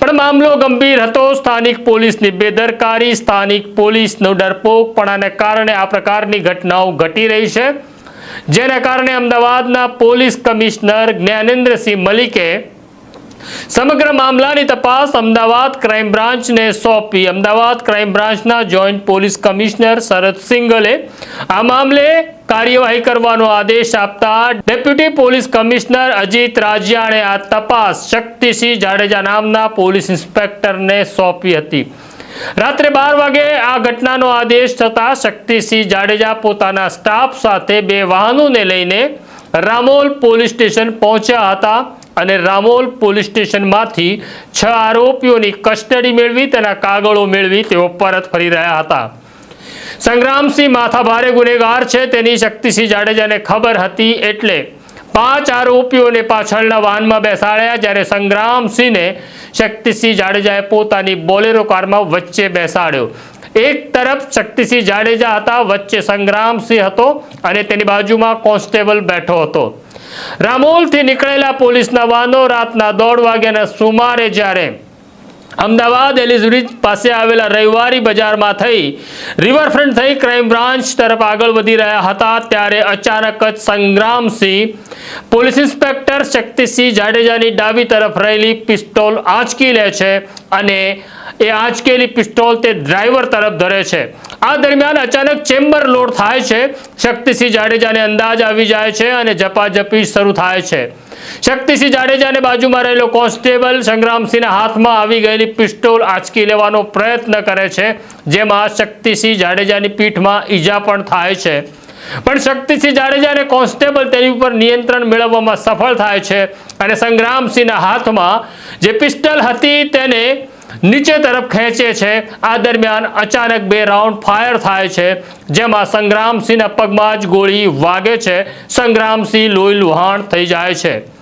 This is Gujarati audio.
પણ મામલો ગંભીર હતો. સ્થાનિક પોલીસની બેદરકારી, સ્થાનિક પોલીસનો ડરપોકપણાને કારણે આ પ્રકારની ઘટનાઓ ઘટી રહી છે. જેના કારણે અમદાવાદના પોલીસ કમિશનર જ્ઞાનેન્દ્રસિંહ મલિકે સમગ્ર મામલાની તપાસ અમદાવાદ ક્રાઇમ બ્રાન્ચને સોંપી. અમદાવાદ ક્રાઇમ બ્રાન્ચના જોઈન્ટ પોલીસ કમિશનર શરદ સિંગલે આ મામલે કાર્યવાહી કરવાનો આદેશ આપતા ડેપ્યુટી પોલીસ કમિશનર અજીત રાજીયાણે આ તપાસ શક્તિસિંહ જાડેજા નામના પોલીસ ઇન્સ્પેક્ટરને સોંપી હતી. રાત્રે બાર વાગે આ ઘટનાનો આદેશ થતાં શક્તિસિંહ જાડેજા પોતાના સ્ટાફ સાથે બે વાહનોને લઈને રામોલ પોલીસ સ્ટેશન પહોંચ્યા હતા અને રામોલ પોલીસ સ્ટેશનમાંથી છ આરોપીઓની કસ્ટડી મેળવી તેના કાગળો મેળવી તેઓ પરત ફરી રહ્યા હતા. સંગ્રામસિંહ માથાભારે ગુનેગાર છે, તેની શક્તિસિંહ જાડેજાને ખબર હતી એટલે પાંચ આરોપીઓને પાછળના વાહનમાં બેસાડ્યા, જ્યારે સંગ્રામસિંહને શક્તિસિંહ જાડેજાએ પોતાની બોલેરો કારમાં વચ્ચે બેસાડ્યો. એક તરફ શક્તિસિંહ જાડેજા હતા, વચ્ચે સંગ્રામસિંહ હતો અને તેની બાજુમાં કોન્સ્ટેબલ બેઠો હતો. રામોલથી નીકળેલા પોલીસના વાહનો રાતના દોઢ વાગ્યાના સુમારે જ્યારે અમદાવાદ એલિઝબ્રિજ પાસે આવેલા રવિવારી બજારમાં થઈ રિવરફ્રન્ટ થઈ ક્રાઇમ બ્રાન્ચ તરફ આગળ વધી રહ્યા હતા ત્યારે અચાનક જ સંગ્રામસિંહ, પોલીસ ઇન્સ્પેક્ટર શક્તિસિંહ જાડેજાની ડાબી તરફ રહેલી પિસ્તોલ આંચકી લે છે અને એ આંચકેલી પિસ્તોલ તે ડ્રાઈવર તરફ ધરે છે. આ દરમિયાન અચાનક ચેમ્બર લોડ થાય છે. શક્તિસિંહ જાડેજાને અંદાજ આવી જાય છે અને ઝપાઝપી શરૂ થાય છે. શક્તિસિંહ જાડેજાને બાજુમાં રહેલો કોન્સ્ટેબલ સંગ્રામસિંહના હાથમાં આવી ગયેલી પિસ્તોલ આંચકી લેવાનો પ્રયત્ન કરે છે, જેમાં શક્તિસિંહ જાડેજાની પીઠમાં ઈજા પણ થાય છે. પણ શક્તિસિંહ જાડેજા અને કોન્સ્ટેબલ તેની ઉપર નિયંત્રણ મેળવવામાં સફળ થાય છે અને સંગ્રામસિંહના હાથમાં જે પિસ્ટલ હતી તેને નીચે તરફ ખેંચે છે. આ દરમિયાન અચાનક બે રાઉન્ડ ફાયર થાય છે, જેમાં સંગ્રામસિંહના પગમાં જ ગોળી વાગે છે. સંગ્રામસિંહ લોહી લુહાણ થઈ જાય છે.